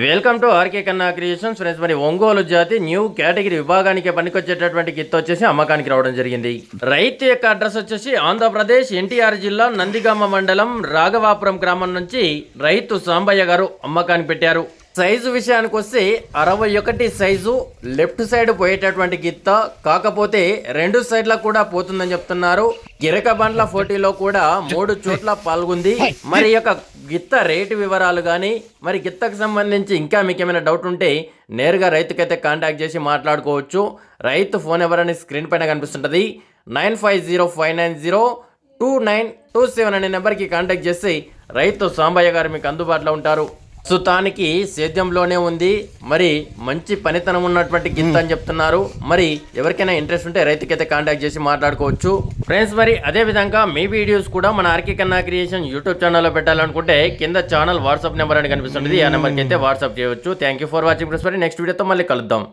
Welcome to RK Kanna creations. Friends మరి ఒంగోలు జాతి new category విభాగానికి పనికొచ్చేటటువంటి గిత్త వచ్చేసి అమ్మకానికి రావడం జరిగింది. రైతు యొక్క అడ్రస్ వచ్చేసి ఆంధ్రప్రదేశ్ ఎన్టీఆర్ జిల్లా నందిగామ మండలం రాఘవాపురం గ్రామం నుంచి రైతు సాంబయ్య గారు అమ్మకానికి పెట్టారు. సైజు విషయానికి వస్తే అరవై ఒకటి సైజు లెఫ్ట్ సైడ్ పోయేటటువంటి గిత్త కాకపోతే రెండు సైడ్ల కూడా పోతుందని చెప్తున్నారు. గిరక బండ్ల పోటీలో కూడా మూడు చోట్ల పాల్గొంది. మరి యొక్క గిత్త రేటు వివరాలు కానీ మరి గిత్తకు సంబంధించి ఇంకా మీకు ఏమైనా డౌట్ ఉంటే నేరుగా రైతుకైతే కాంటాక్ట్ చేసి మాట్లాడుకోవచ్చు. రైతు ఫోన్ నెంబర్ ఎవరని స్క్రీన్ పైన కనిపిస్తుంటుంది. Nine five zero five nine zero two nine two seven అనే నెంబర్కి కాంటాక్ట్ చేసి రైతు సాంబయ్య గారు మీకు అందుబాటులో ఉంటారు. ప్రస్తుతానికి సేద్యంలోనే ఉంది. మరి మంచి పనితనం ఉన్నటువంటి గింత అని చెప్తున్నారు. మరి ఎవరికైనా ఇంట్రెస్ట్ ఉంటే రైతుకైతే కాంటాక్ట్ చేసి మాట్లాడుకోవచ్చు. ఫ్రెండ్స్ మరి అదే విధంగా మీ వీడియోస్ కూడా మన ఆర్కే కన్నా క్రియేషన్ యూట్యూబ్ ఛానల్లో పెట్టాలనుకుంటే కింద ఛానల్ వాట్సాప్ నెంబర్ అని కనిపిస్తుంది ఆ నెంబర్కి అయితే వాట్సాప్ చేయవచ్చు. Thank you for watching friends మరి నెక్స్ట్ వీడియోతో మళ్ళీ కలుద్దాం.